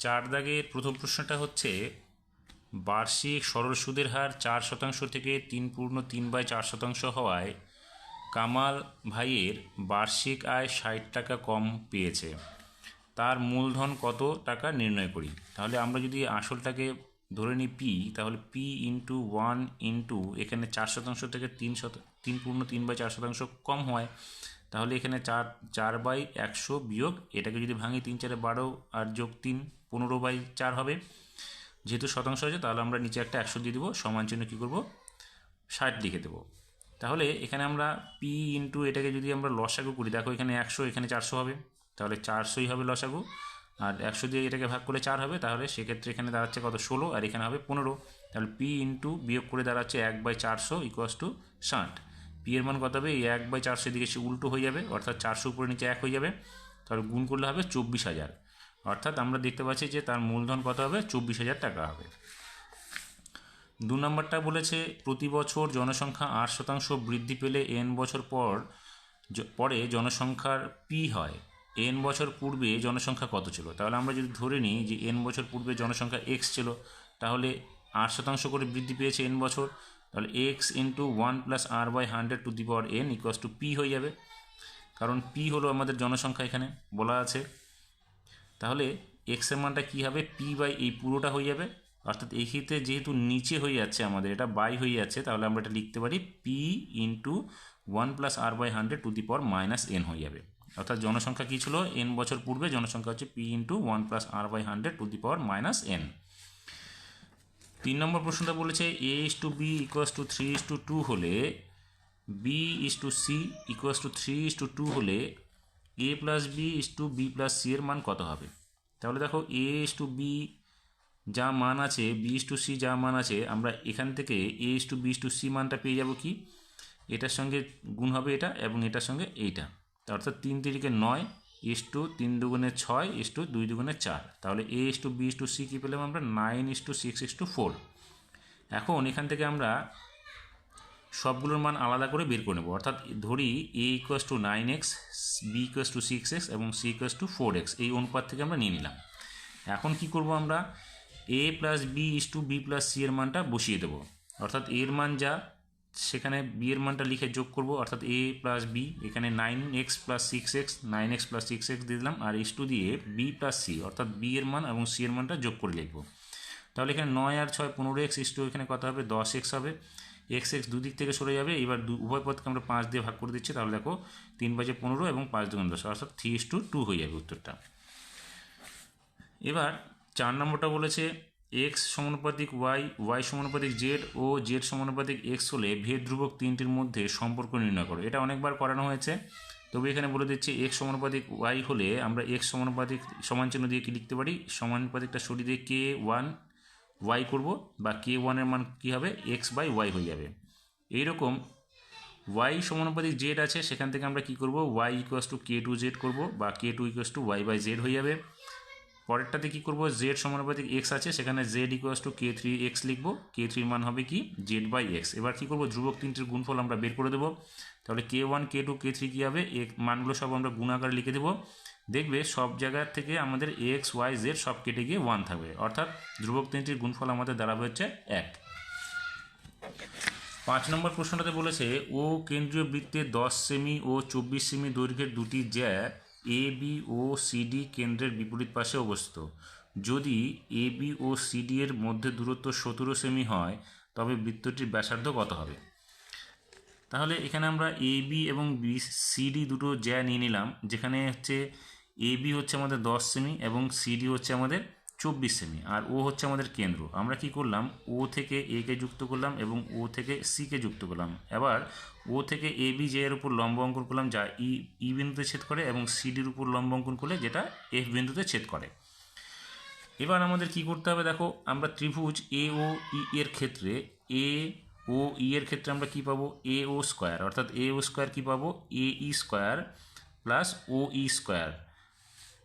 চার দাগের প্রথম প্রশ্নটা হচ্ছে, বার্ষিক সরল সুদের হার চার শতাংশ থেকে তিন পূর্ণ তিন বাই চার শতাংশ হওয়ায় কামাল ভাইয়ের বার্ষিক আয় ষাট টাকা কম পেয়েছে। তার মূলধন কত টাকা নির্ণয় করি? তাহলে আমরা যদি আসলটাকে ধরে নিই পি তাহলে পি ইন্টু ওয়ান ইন্টু এখানে চার শতাংশ থেকে তিন শত, তিন পূর্ণ তিন বাই চার শতাংশ কম হয়। তাহলে এখানে চার চার বাই একশো বিয়োগ, এটাকে যদি ভাঙি তিন, চারে বারো আর যোগ তিন, পনেরো বাই চার হবে। যেহেতু শতাংশ আছে, তাহলে আমরা নিচে একটা একশো দিয়ে দেবো, সমান চিহ্ন কী করব? ষাট লিখে দেবো। তাহলে এখানে আমরা পি ইন্টু এটাকে যদি আমরা লসাগু করি, দেখো এখানে একশো, এখানে চারশো হবে। তাহলে চারশোই হবে লসাগু। আর একশো দিয়ে এটাকে ভাগ করলে চার হবে, তাহলে সেক্ষেত্রে এখানে দাঁড়াচ্ছে কত? ষোলো, আর এখানে হবে পনেরো। তাহলে পি ইন্টু বিয়োগ করে দাঁড়াচ্ছে এক বাই চারশো ইকুয়াস টু ষাট। পি এর মান কত হবে? এই এক বাই চারশো দিকে সে উল্টো হয়ে যাবে, অর্থাৎ চারশো উপরে নিচে এক হয়ে যাবে। তাহলে গুণ করলে হবে চব্বিশ হাজার। অর্থাৎ আমরা দেখতে পাচ্ছি যে তার মূলধন কত হবে? চব্বিশ হাজার টাকা হবে। দু নম্বরটা বলেছে, প্রতি বছর জনসংখ্যা আট শতাংশ বৃদ্ধি পেলে এন বছর পর পরে জনসংখ্যার পি হয়। এন বছর পূর্বে জনসংখ্যা কত ছিল? তাহলে আমরা যদি ধরে নিই যে এন বছর পূর্বে জনসংখ্যা এক্স ছিল, তাহলে আট শতাংশ করে বৃদ্ধি পেয়েছে এন বছর তাহলে X into one plus R by hundred to the power N equals to P হয়ে যাবে। কারণ পি হলো আমাদের জনসংখ্যা এখানে, বলা আছে। তাহলে এক্সের মানটা কী হবে? পি বাই এই পুরোটা হয়ে যাবে। অর্থাৎ এই ক্ষেত্রে যেহেতু নিচে হয়ে যাচ্ছে আমাদের, এটা বাই হয়ে যাচ্ছে, তাহলে আমরা এটা লিখতে পারি P into one plus R by hundred to the power minus N হয়ে যাবে। অর্থাৎ জনসংখ্যা কী ছিল? এন বছর পূর্বে জনসংখ্যা হচ্ছে P into one plus R by hundred to the power minus N তিন নম্বর প্রশ্নটা বলেছে A is to B equals to three is to two হলে B is to C equals to three is to two হলে A plus B is to B plus C এর মান কত হবে? তাহলে দেখো এ ইস টু বি যা মান আছে বি ইস টু সি যা মান আছে, আমরা এখান থেকে A is to B is to C মানটা পেয়ে যাব কি? এটার সঙ্গে গুণ হবে এটা এবং এটার সঙ্গে এইটা। অর্থাৎ তিন তিরিকে নয় ইস টু তিন দুগুণে ছয় ইস টু দুই দুগুণে চার। তাহলে A is to B is to C কী পেলাম আমরা? Nine is to six is to four. এখন এখান থেকে আমরা সবগুলোর মান আলাদা করে বের করে নেব। অর্থাৎ ধরি A equals to nine X B equals to six X এবং C equals to four X এই অনুপাত থেকে আমরা নিয়ে নিলাম। এখন কি করব আমরা? A plus B is to B plus C এর মানটা বসিয়ে দেবো। অর্থাৎ এর মান যা সেখানে বি এর মানটা লিখে যোগ করব, অর্থাৎ এ প্লাস বি এখানে nine X plus six X nine X plus six X দিয়ে দিলাম, আর এস টু দিয়ে বি প্লাস সি অর্থাৎ বি এর মান এবং সি এর মানটা যোগ করে লিখব। তাহলে এখানে নয় আর ছয় পনেরো এক্স ইস টু এখানে কত হবে? দশ এক্স হবে। এক্স এক্স দুদিক থেকে সরে যাবে, এবার দু উভয় পথকে আমরা পাঁচ দিয়ে ভাগ করে দিচ্ছি, তাহলে দেখো তিন বাজে পনেরো এবং পাঁচ দুগুণ দশ, অর্থাৎ থ্রি ইস টু টু হয়ে যাবে উত্তরটা। এবার চার নম্বরটা বলেছে এক্স সমানুপাতিক ওয়াই ওয়াই সমানুপাতিক জেড ও জেড সমানুপাতিক এক্স হলে ভেদ ধ্রুবক তিনটির মধ্যে সম্পর্ক নির্ণয় করো। এটা অনেকবার করানো হয়েছে। তবে এখানে বলে দিচ্ছে এক্স সমানুপাতিক ওয়াই হলে আমরা এক্স সমানুপাতিক সমান চিহ্ন দিয়ে কি লিখতে পারি? সমানুপাতিকটা সরিয়ে দিয়ে কে ওয়ান ওয়াই করব বা কে ওয়ানের মান কী হবে? এক্স বাই ওয়াই হয়ে যাবে। এইরকম ওয়াই সমানুপাতিক জেড আছে, সেখান থেকে আমরা কি করব? Y equals to K two Z করব বা K two equals to Y by Z হয়ে যাবে। পরেরটাতে কি করব? জেড সমানুপাতিক এক্স আছে, সেখানে Z equals to K three X লিখব। কে থ্রির মান হবে কি? জেড বাই এক্স এবার কি করব? ধ্রুবক তিনটির গুণফল আমরা বের করে দেবো। তাহলে K one K two K three কী হবে? এ মানগুলো সব আমরা গুণাকারে লিখে দেবো। দেখবে সব জায়গার থেকে আমাদের এক্স ওয়াই জেড সব কেটে গিয়ে ওয়ান থাকবে। অর্থাৎ ধ্রুবক তিনটির গুণফল আমাদের দাঁড়াবে হচ্ছে এক। পাঁচ নম্বর প্রশ্নটাতে বলেছে, ও কেন্দ্রীয় বৃত্তে দশ সেমি ও চব্বিশ সেমি দৈর্ঘ্যের দুটি জ্যা এ বি ও সিডি কেন্দ্রের বিপরীত পাশে অবস্থিত। যদি এ বি ও সিডি এর মধ্যে দূরত্ব সতেরো সেমি হয়, তবে বৃত্তটির ব্যাসার্ধ কত হবে? তাহলে এখানে আমরা এ বি এবং বি সিডি দুটো জ্যা নিয়ে নিলাম, যেখানে হচ্ছে এ বি হচ্ছে আমাদের দশ সেমি এবং সিডি হচ্ছে আমাদের চব্বিশ সেমি আর ও হচ্ছে আমাদের কেন্দ্র। আমরা কি করলাম? ও থেকে এ কে যুক্ত করলাম এবং ও থেকে সি কে যুক্ত করলাম। এবার ও থেকে এ বি জে এর উপর লম্ব অঙ্কন করলাম, যা ই ই বিন্দুতে ছেদ করে এবং সিডির উপর লম্ব অঙ্কন করলে যেটা এফ বিন্দুতে ছেদ করে। এবার আমাদের কি করতে হবে? দেখো, আমরা ত্রিভুজ এ ও ই এর ক্ষেত্রে এ ও ই এর ক্ষেত্রে আমরা কি পাবো? এ ও স্কোয়ার অর্থাৎ এ ও স্কোয়ার কী পাবো? A E square plus O E square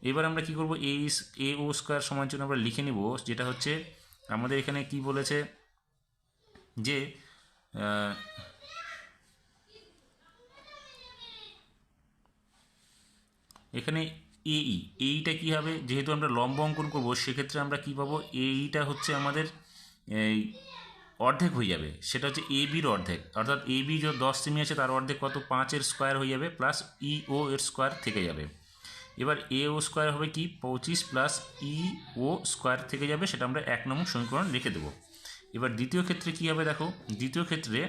এবার আমরা কি করব? এ ইস এ ও স্কোয়ার সমান চিহ্ন আমরা লিখে নিব, যেটা হচ্ছে আমাদের এখানে কি বলেছে? যে এখানে এই এইটা কী হবে? যেহেতু আমরা লম্ব অঙ্কন করব, সেক্ষেত্রে আমরা কী পাবো? এইটা হচ্ছে আমাদের, এই, অর্ধেক হয়ে যাবে। সেটা হচ্ছে এ বির অর্ধেক। অর্থাৎ এ বি যে দশ সেমি আছে, তার অর্ধেক কত? পাঁচের স্কোয়ার হয়ে যাবে প্লাস ই ও এর স্কোয়ার থেকে যাবে। এবার এ ও স্কোয়ার হবে কি? পঁচিশ প্লাস ই ও স্কোয়ার থেকে যাবে, সেটা আমরা এক নম্বর সমীকরণ লিখে দেবো। এবার দ্বিতীয় ক্ষেত্রে কী হবে দেখো? দ্বিতীয় ক্ষেত্রে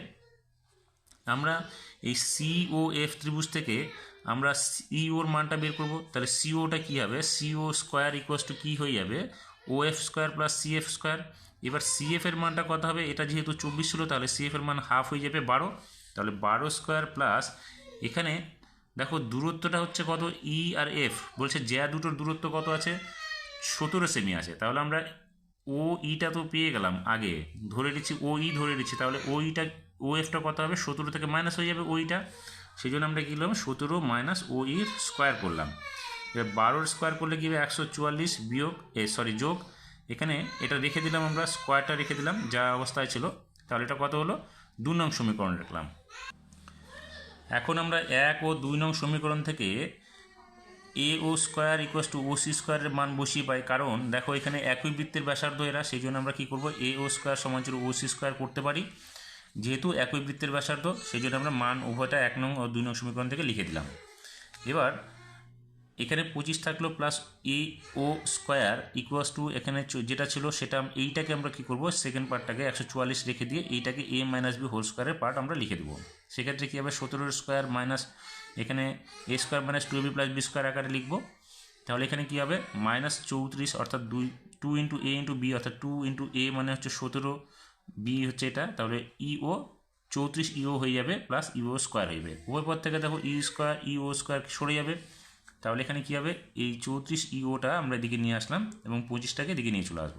আমরা এই সি ও এফ ত্রিভুজ থেকে আমরা সি সিওর মানটা বের করব। তাহলে সিওটা কী হবে? সিও স্কোয়ার ইকুয়াস টু কী হয়ে যাবে? O F square plus CF square. এবার সিএফ এর মানটা কত হবে? এটা যেহেতু চব্বিশ ছিল, তাহলে সিএফ এর মান হাফ হয়ে যাবে বারো। তাহলে বারো স্কোয়ার প্লাস এখানে দেখো দূরত্বটা হচ্ছে কত? ই আর এফ বলছে জ্যা দুটোর দূরত্ব কত আছে? সতেরো সেমি আছে। তাহলে আমরা ও ইটা তো পেয়ে গেলাম আগে। ধরে নিচ্ছি ও ই ধরে নিচ্ছি। তাহলে ও ইটা ও এফটা কত হবে? সতেরো থেকে মাইনাস হয়ে যাবে ওইটা সেই জন্য আমরা কী করলাম? সতেরো মাইনাস ও ইর স্কোয়ার করলাম। এবার বারোর স্কোয়ার করলে কী হবে? একশো চুয়াল্লিশ বিয়োগ, এ সরি যোগ। এখানে এটা রেখে দিলাম আমরা স্কোয়ারটা রেখে দিলাম। যা অবস্থায় ছিল। তাহলে এটা কত হলো? দু নং সমীকরণ রাখলাম। এখন আমরা এক ও দুই নং সমীকরণ থেকে A O square equals to O C স্কোয়ারের মান বসিয়ে পাই। কারণ দেখো এখানে একই বৃত্তের ব্যাসার্ধ এরা সেই জন্য আমরা কী করব? এ ও স্কোয়ার সমান ছিল ও সি স্কোয়ার করতে পারি। যেহেতু একই বৃত্তের ব্যাসার্ধ সেই জন্য আমরা মান উভয়টা এক নং ও দুই নং সমীকরণ থেকে লিখে দিলাম। এবার এখানে পঁচিশ থাকল plus A O square equals to এখানে যেটা ছিল সেটা এইটাকে আমরা কী করব? সেকেন্ড পার্টটাকে একশো চুয়াল্লিশ রেখে দিয়ে এইটাকে এ মাইনাস বি হোল স্কোয়ারের পার্ট আমরা লিখে দেবো। সেক্ষেত্রে কী হবে? সতেরোর স্কোয়ার মাইনাস এখানে A square minus two B plus B square আকারে লিখব। তাহলে এখানে কী হবে? মাইনাস চৌত্রিশ অর্থাৎ দুই two into A into B অর্থাৎ টু ইন্টু এ মানে হচ্ছে সতেরো বি হচ্ছে এটা। তাহলে ই ও চৌত্রিশ ইও হয়ে যাবে প্লাস ইও স্কোয়ার হয়ে যাবে। উভয় পর থেকে দেখো ই স্কোয়ার ই ও স্কোয়ার সরে যাবে। তাহলে এখানে কী হবে? এই চৌত্রিশ ইওটা আমরা এদিকে নিয়ে আসলাম এবং পঁচিশটাকে এদিকে নিয়ে চলে আসব।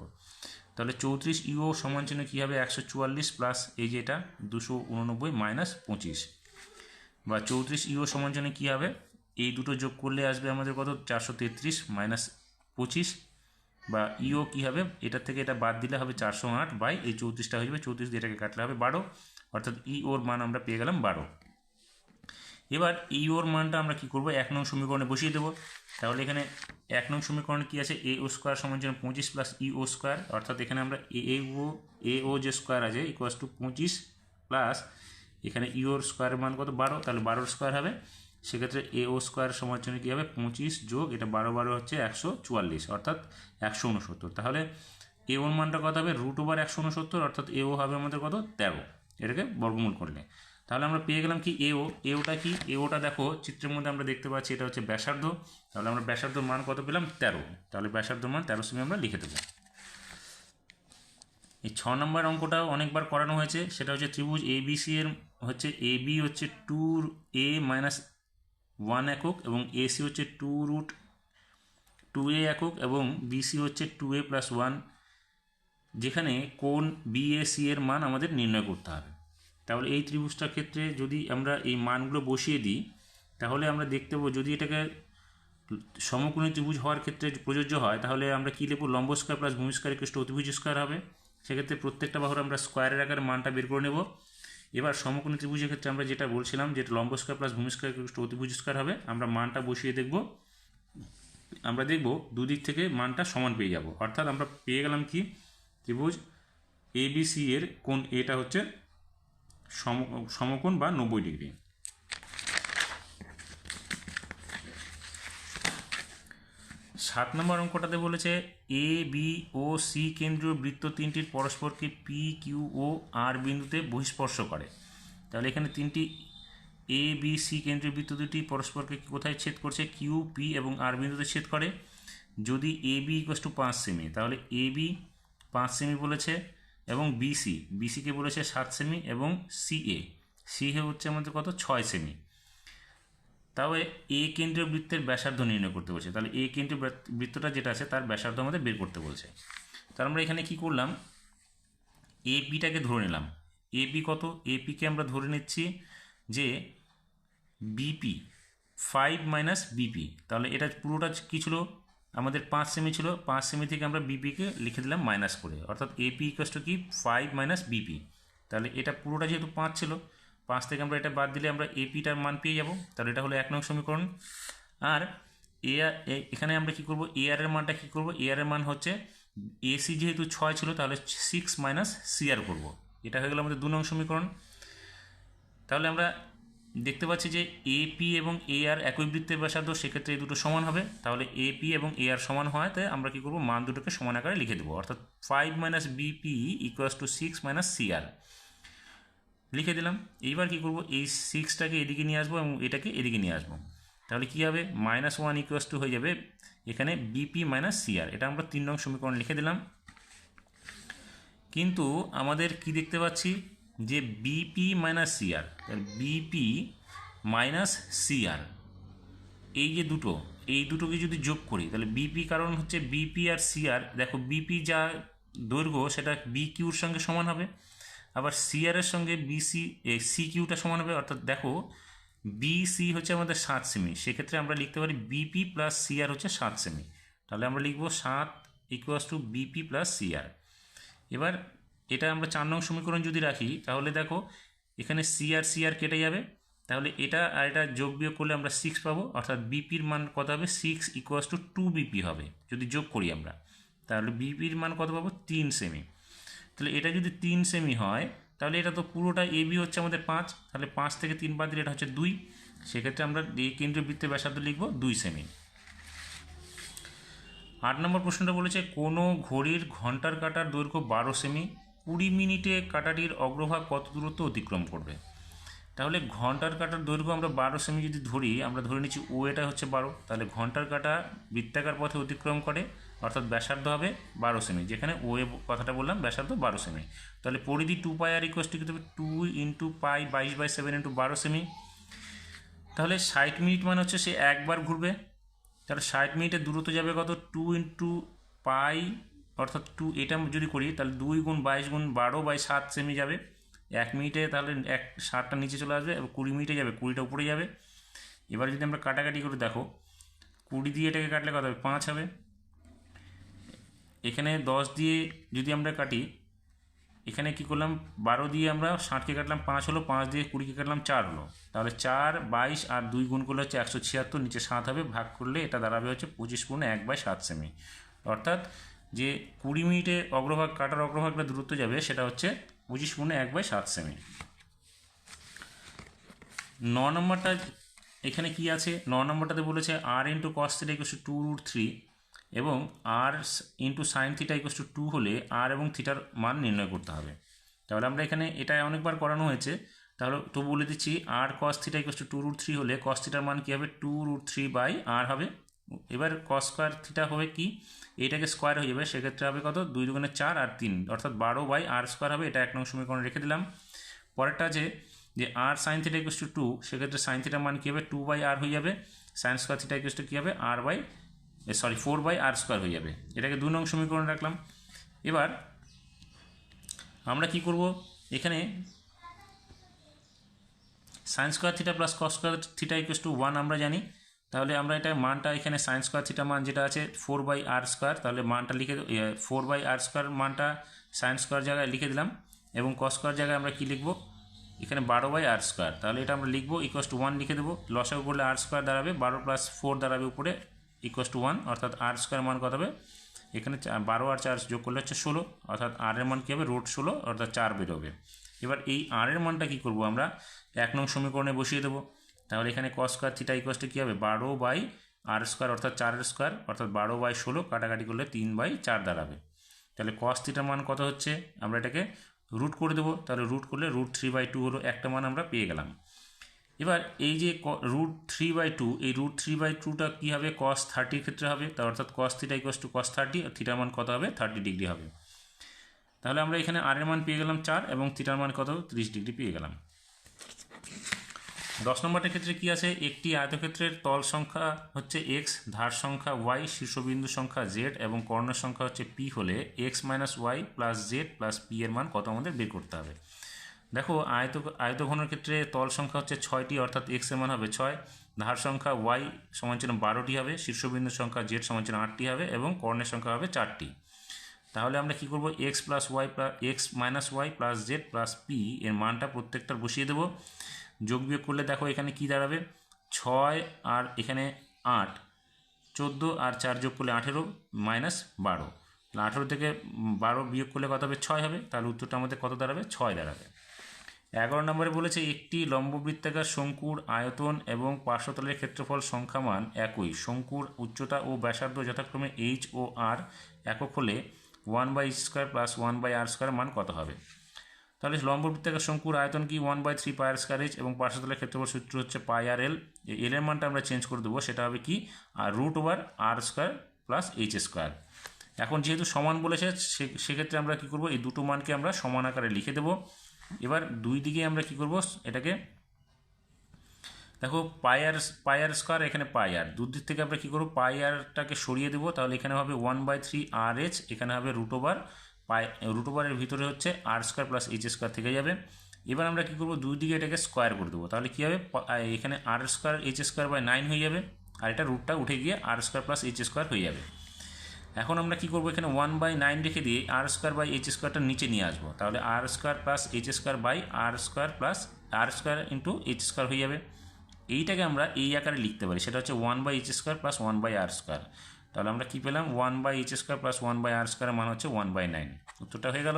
তাহলে চৌত্রিশ ইও সমান চিহ্ন কী হবে? একশো চুয়াল্লিশ প্লাস এই যে এটা, দুশো উননব্বই মাইনাস পঁচিশ। বা চৌত্রিশ ইও সমান চিহ্ন কী হবে? এই দুটো যোগ করলে আসবে আমাদের কত? চারশো তেত্রিশ মাইনাস পঁচিশ। বা ইও কী হবে? এটার থেকে এটা বাদ দিলে হবে চারশো আট বাই এই চৌত্রিশটা হয়ে যাবে। চৌত্রিশ দিয়ে এটাকে কাটলে হবে বারো। অর্থাৎ ই ওর মান আমরা পেয়ে গেলাম বারো। এবার এই ওর মানটা আমরা কি করব? এক নং সমীকরণে বসিয়ে দেবো। তাহলে এখানে এক নং সমীকরণে কি আছে? এ ও স্কোয়ার সমান জন্য পঁচিশ প্লাস ই ও স্কোয়ার। অর্থাৎ এখানে আমরা এ এ, ও এ, ও যে স্কোয়ার আছে ইকুয়াস টু পঁচিশ প্লাস এখানে ই ওর স্কোয়ারের মান কত? বারো। তাহলে বারোর স্কোয়ার হবে। সেক্ষেত্রে এ ও স্কোয়ার সমান জন্য কী হবে? পঁচিশ যোগ, এটা বারো বারো হচ্ছে একশো চুয়াল্লিশ, অর্থাৎ একশো উনসত্তর তাহলে এ মানটা কত হবে? রুট ওভার একশো উনসত্তর অর্থাৎ এ ও হবে আমাদের কত? তেরো। এটাকে বর্গমূল করলে। তাহলে আমরা পেয়ে গেলাম কি? এও এওটা কি? এওটা দেখো, চিত্রের মধ্যে আমরা দেখতে পাচ্ছি, এটা হচ্ছে ব্যাসার্ধ। তাহলে আমরা ব্যাসার্ধর মান কত পেলাম? তেরো। তাহলে ব্যাসার্ধর মান তেরো সেমি আমরা লিখে দেবো। এই ছ নম্বর অঙ্কটাও অনেকবার করানো হয়েছে, সেটা হচ্ছে ত্রিভুজ এ বি সি এর হচ্ছে এ বি হচ্ছে টু এ মাইনাস ওয়ান একক এবং এসি হচ্ছে টু রুট টু এ একক এবং বিসি হচ্ছে টু এ প্লাস ওয়ান যেখানে কোন বিএসি এর মান আমাদের নির্ণয় করতে হবে। তাহলে এই ত্রিভুজটার ক্ষেত্রে যদি আমরা এই মানগুলো বসিয়ে দিই, তাহলে আমরা দেখতে পাবো যদি এটাকে সমকোণী ত্রিভুজ হওয়ার ক্ষেত্রে প্রযোজ্য হয়, তাহলে আমরা কী লিখব? লম্ব স্কোয়ার প্লাস ভূমি স্কোয়ার ইকুয়াল টু অতিভুজ স্কোয়ার হবে। সেক্ষেত্রে প্রত্যেকটা বাহুর আমরা স্কোয়ারের আকারে মানটা বের করে নেব। এবার সমকোণী ত্রিভুজের ক্ষেত্রে আমরা যেটা বলছিলাম যে লম্ব স্কোয়ার প্লাস ভূমি স্কোয়ার ইকুয়াল টু অতিভুজ স্কোয়ার হবে, আমরা মানটা বসিয়ে দেখব। আমরা দেখব দুদিক থেকে মানটা সমান পেয়ে যাব। অর্থাৎ আমরা পেয়ে গেলাম কি? ত্রিভুজ এবিসি এর কোন এটা হচ্ছে সম, সমকোণ বা নব্বই ডিগ্রি। সাত নম্বর অঙ্কটাতে বলেছে এ বি ও সি কেন্দ্রীয় বৃত্ত তিনটির পরস্পরকে পি কিউ ও আর বিন্দুতে বহিস্পর্শ করে। তাহলে এখানে তিনটি এ বি সি কেন্দ্রীয় বৃত্ত দুটি পরস্পরকে কোথায় ছেদ করছে? কিউ পি এবং আর বিন্দুতে ছেদ করে। যদি এ বি ইকোয়াস টু পাঁচ সেমি, তাহলে এ বি পাঁচ সেমি বলেছে। এবং বিসি বিসিকে বলেছে সাত সেমি এবং সি এ সি হচ্ছে আমাদের কত? ছয় সেমি তাহলে এ কেন্দ্রীয় বৃত্তের ব্যাসার্ধ নির্ণয় করতে বলছে। তাহলে এ কেন্দ্রীয় বৃত্ত- বৃত্তটা যেটা আছে, তার ব্যাসার্ধ আমাদের বের করতে বলছে। তাহলে আমরা এখানে কি করলাম? এ পিটাকে ধরে নিলাম। এ পি কত? এ আমরা ধরে নিচ্ছি যে বিপি ফাইভ মাইনাস বিপি তাহলে এটা পুরোটা কী ছিল? আমাদের পাঁচ সেমি ছিল, পাঁচ সেমি থেকে আমরা বিপিকে লিখে দিলাম মাইনাস করে। অর্থাৎ এপি ইকাস টু কি? ফাইভ মাইনাস বিপি তাহলে এটা পুরোটা যেহেতু পাঁচ ছিল, পাঁচ থেকে আমরা এটা বাদ দিলে আমরা এপিটার মান পেয়ে যাব। তাহলে এটা হলো এক নং সমীকরণ। আর এ, এখানে আমরা কি করব? এ আর এর মানটা কি করব? এ আর এর মান হচ্ছে এসি যেহেতু ছয় ছিল, তাহলে সিক্স মাইনাস সি আর করব। এটা হয়ে গেল আমাদের দু নং সমীকরণ। তাহলে আমরা দেখতে পাচ্ছি যে এপি এবং এ আর একই বৃত্তের ব্যাসার্ধ, সেক্ষেত্রে এই দুটো সমান হবে। তাহলে এপি এবং এ আর সমান হওয়াতে আমরা কি করব? মান দুটোকে সমান আকারে লিখে দেবো। অর্থাৎ five minus BP equals to six minus C R লিখে দিলাম। এইবার কি করব? এই সিক্সটাকে এদিকে নিয়ে আসব এবং এটাকে এদিকে নিয়ে আসব। তাহলে কি হবে? মাইনাস ওয়ান ইকুয়াস টু হয়ে যাবে এখানে বিপি মাইনাস সিআর এটা আমরা তিন নং সমীকরণ লিখে দিলাম। কিন্তু আমাদের কি দেখতে পাচ্ছি? যে BP minus CR BP minus CR এই যে দুটো, এই দুটোকে যদি যোগ করি, তাহলে বিপি কারণ হচ্ছে বিপি আর সিআর দেখো বিপি যা দৈর্ঘ্য, সেটা বি কিউর সঙ্গে সমান হবে, আবার সিআর এর সঙ্গে বিসি সি কিউটা সমান হবে, অর্থাৎ দেখো বিসি হচ্ছে আমাদের সাত সেমি সেক্ষেত্রে আমরা লিখতে পারি বিপি প্লাস সিআর হচ্ছে সাত সেমি তাহলে আমরা লিখব সাত equals to BP plus CR এবার এটা আমরা চার নং সমীকরণ যদি রাখি, তাহলে দেখো এখানে সি আর সি আর কেটে যাবে। তাহলে এটা আর এটা যোগ বিয়োগ করলে আমরা সিক্স পাবো, অর্থাৎ বিপির মান কত হবে? Six equals to two BP হবে, যদি যোগ করি আমরা। তাহলে বিপির মান কত পাবো? তিন সেমি তাহলে এটা যদি তিন সেমি হয়, তাহলে এটা তো পুরোটা এ বি হচ্ছে আমাদের পাঁচ। তাহলে পাঁচ থেকে তিন বাদ দিলে এটা হচ্ছে দুই। সেক্ষেত্রে আমরা এই কেন্দ্রীয় বৃত্তের ব্যাসার্ধ লিখব দুই সেমি আট নম্বর প্রশ্নটা বলেছে, কোনো ঘড়ির ঘণ্টার কাটার দৈর্ঘ্য বারো সেমি কুড়ি মিনিটে কাটাটির অগ্রভাগ কত দূরত্ব অতিক্রম করবে? তাহলে ঘণ্টার কাটার দৈর্ঘ্য আমরা বারো সেমি যদি ধরি, আমরা ধরে নিচ্ছি ও এটা হচ্ছে বারো, তাহলে ঘণ্টার কাটা বৃত্তাকার পথে অতিক্রম করে, অর্থাৎ ব্যাসার্ধ হবে বারো সেমি, যেখানে ও এ কথাটা বললাম, ব্যাসার্ধ বারো সেমি। তাহলে পরিধি টু পাই আর ইকোয়াস হবে? টু ইন্টু পাই বাইশ বাই সেভেন ইন্টু বারো সেমি। তাহলে ষাট মিনিট মানে হচ্ছে সে একবার ঘুরবে। তাহলে ষাট মিনিটের দূরত্ব যাবে কত? টু ইন্টু পাই অর্থাৎ টু এটা যদি করি, তাহলে দুই গুণ বাইশ গুণ বারো বাই সাত সেমি যাবে। এক মিনিটে তাহলে এক ষাটটা নিচে চলে আসবে এবং কুড়ি মিনিটে যাবে, কুড়িটা উপরে যাবে। এবার যদি আমরা কাটাকাটি করে দেখো, কুড়ি দিয়ে এটাকে কাটলে কত হবে? পাঁচ হবে। এখানে দশ দিয়ে যদি আমরা কাটি, এখানে কি করলাম? বারো দিয়ে আমরা ষাটকে কাটলাম, পাঁচ হলো, পাঁচ দিয়ে কুড়িকে কাটলাম, চার হলো। তাহলে চার, বাইশ আর দুই গুণ করলে হচ্ছে একশো ছিয়াত্তর, নিচে সাত হবে। ভাগ করলে এটা দাঁড়াবে হচ্ছে পঁচিশ পূর্ণ এক বাই সাত সেমি অর্থাৎ যে কুড়ি মিনিটে অগ্রভাগ, কাটার অগ্রভাগটা দূরত্ব যাবে, সেটা হচ্ছে পঁচিশ পূর্ণ এক বাই সাত সেমি। ন নম্বরটা এখানে কি আছে? ন নম্বরটাতে বলেছে r into cos theta equals to root three এবং r into sine theta equals to হলে আর এবং থিটার মান নির্ণয় করতে হবে। তাহলে আমরা এখানে এটা অনেকবার করানো হয়েছে। তাহলে তো বলে দিচ্ছি r cos theta equals to two root three হলে কস থিটার মান কী হবে? Two root three by r হবে। এবার কস স্কোয়ার থিটা হবে কি? এটাকে স্কোয়ার হয়ে যাবে, সেক্ষেত্রে হবে কত? দুই দুগুণে চার আর তিন, অর্থাৎ বারো বাই আর স্কোয়ার হবে, এটা এক নং সমীকরণ রেখে দিলাম। পরেরটা আছে যে r sine theta equals to two সেক্ষেত্রে সাইন থিটার মান কী হবে? টু বাই আর হয়ে যাবে। Sine square theta equals to কী হবে? R by sorry four by r square হয়ে যাবে। এটাকে দু নং সমীকরণ রাখলাম। এবার আমরা কি করব? এখানে sine square theta plus cos square theta equals to one আমরা জানি। তাহলে আমরা এটা মানটা এখানে সাইন স্কোয়ার থিটা মান যেটা আছে ফোর বাই আর স্কোয়ার তাহলে মানটা লিখে ফোর বাই আর স্কোয়ার মানটা সাইন স্কোয়ার জায়গায় লিখে দিলাম এবং কস স্কোয়ার জায়গায় আমরা কী লিখব? এখানে বারো বাই আর স্কোয়ার তাহলে এটা আমরা লিখব ইকুয়াস টু ওয়ান লিখে দেবো। লসাগু করলে আর স্কোয়ার দাঁড়াবে, বারো প্লাস ফোর দাঁড়াবে উপরে ইকুয়াস টু ওয়ান অর্থাৎ আর স্কোয়ার মান কত হবে? এখানে বারো আর চার যোগ করলে হচ্ছে ষোলো, অর্থাৎ আর এর মান কী হবে? রুট ষোলো, অর্থাৎ চার বেরোবে এবার এই আর এর মানটা কী করব আমরা? এক নং সমীকরণে বসিয়ে দেবো। তাহলে এখানে cos square theta equals to কী হবে? বারো বাই আর স্কোয়ার অর্থাৎ চারের স্কোয়ার অর্থাৎ বারো বাই ষোলো, কাটাকাটি করলে তিন বাই চার দাঁড়াবে। তাহলে কস থিটার মান কত হচ্ছে? আমরা এটাকে রুট করে দেবো। তাহলে রুট করলে রুট থ্রি বাই টু হলো একটা মান আমরা পেয়ে গেলাম। এবার এই যে রুট থ্রি বাই টু এই রুট থ্রি বাই টুটা কী হবে? কস থার্টির ক্ষেত্রে হবে। তার অর্থাৎ cos theta equals to cos thirty আর থিটার মান কত হবে? থার্টি ডিগ্রি হবে। তাহলে আমরা এখানে আর এর মান পেয়ে গেলাম চার, এবং থিটার মান কত? হবে ত্রিশ ডিগ্রি পেয়ে গেলাম। দশ নম্বরটার ক্ষেত্রে কি আছে? একটি আয়তক্ষেত্রের তল সংখ্যা হচ্ছে এক্স ধার সংখ্যা ওয়াই শীর্ষবিন্দু সংখ্যা জেড এবং কর্ণের সংখ্যা হচ্ছে পি হলে x minus y plus z plus p এর মান কত আমাদের বের করতে হবে? দেখো, আয়ত, আয়তঘনের ক্ষেত্রে তল সংখ্যা হচ্ছে ছয়টি, অর্থাৎ এক্সের মান হবে ছয়, ধার সংখ্যা ওয়াই সমান বারোটি হবে শীর্ষবিন্দুর সংখ্যা জেড সমান আটটি হবে এবং কর্ণের সংখ্যা হবে চারটি। তাহলে আমরা কি করব? X plus y plus x minus y plus z plus p এর মানটা প্রত্যেকটার বসিয়ে দেবো। যোগ বিয়োগ করলে দেখো এখানে কি দাঁড়াবে? ছয় আর এখানে আট। চোদ্দ আর চার যোগ করলে আঠেরো, মাইনাস বারো। আঠেরো থেকে বারো বিয়োগ করলে কত হবে? ছয় হবে। তাহলে উত্তরটা আমাদের কত দাঁড়াবে? ছয় দাঁড়াবে। এগারো নম্বরে বলেছে, একটি লম্ববৃত্তাকার শঙ্কুর আয়তন এবং পার্শ্বতলের ক্ষেত্রফল সংখ্যামান একই। শঙ্কুর উচ্চতা ও ব্যাসার্ধ যথাক্রমে এইচ ও আর একক হলে one by square plus one by r square মান কত হবে? তাহলে লম্ববৃত্তাকার শঙ্কুর আয়তন কি? One by three pi r square h এবং পার্শ্বতলের ক্ষেত্রফল সূত্র হচ্ছে পাই আর এল এল এর মানটা আমরা চেঞ্জ করে দেবো, সেটা হবে কি? R root over r square plus h square এখন যেহেতু সমান বলেছে সেক্ষেত্রে আমরা কি করব? এই দুটো মানকে আমরা সমান আকারে লিখে দেবো। এবার দুই দিকে আমরা কি করব? এটাকে দেখো পায়ার পায়ার স্কোয়ার এখানে পায়ার দুদিক থেকে আমরা কী করব? পায়ারটাকে সরিয়ে দেবো। তাহলে এখানে হবে one by three r h এখানে হবে রুট ওভার পাই রুট ওভারের ভিতরে হচ্ছে r square plus h square থেকে যাবে। এবার আমরা কী করব? দুই দিকে এটাকে স্কোয়ার করে দেবো। তাহলে কী হবে? এখানে r square h square by nine হয়ে যাবে। আর এটা রুটটা উঠে গিয়ে r square plus h square হয়ে যাবে। এখন আমরা কি করব? এখানে ওয়ান বাই নাইন রেখে দিয়ে আর স্কোয়ার বাই এইচ স্কোয়ারটা নিচে নিয়ে আসব। তাহলে r square plus h square by r square plus r square into h square হয়ে যাবে। এইটাকে আমরা এই আকারে লিখতে পারি। সেটা হচ্ছে one by h square plus one by r square তাহলে আমরা কী পেলাম? One by h square plus one by r স্কোয়ারের মান হচ্ছে ওয়ান বাই নাইন উত্তরটা হয়ে গেল।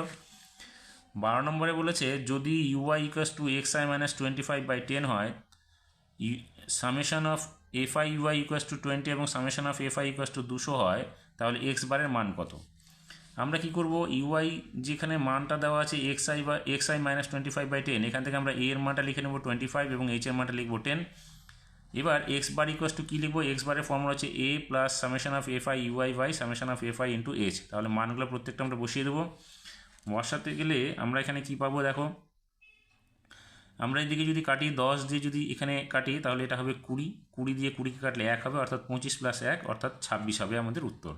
বারো নম্বরে বলেছে, যদি u i equals to x i minus twenty five by ten হয় summation of f i u i equals to twenty এবং summation of f i equals to দুশো হয়, তাহলে এক্স বারের মান কত? আমরা কি করব? ইউআই যেখানে মানটা দেওয়া আছে এক্স আই বা x i minus twenty five by ten এখান থেকে আমরা এ এর মানটা লিখে নেব টোয়েন্টি ফাইভ এবং এইচ এর মানটা লিখব টেন এবার এক্স বার ইকোয়াস টু কী লিখব? এক্স বারের ফর্মুলা হচ্ছে a plus summation of f i u i by summation of f i into h তাহলে মানগুলো প্রত্যেকটা আমরা বসিয়ে দেবো। বসাতে গেলে আমরা এখানে কী পাবো দেখো? আমরা এদিকে যদি কাটি, দশ দিয়ে যদি এখানে কাটি, তাহলে এটা হবে কুড়ি। কুড়ি দিয়ে কুড়িকে কাটলে এক হবে, অর্থাৎ পঁচিশ প্লাস এক, অর্থাৎ ছাব্বিশ হবে আমাদের উত্তর।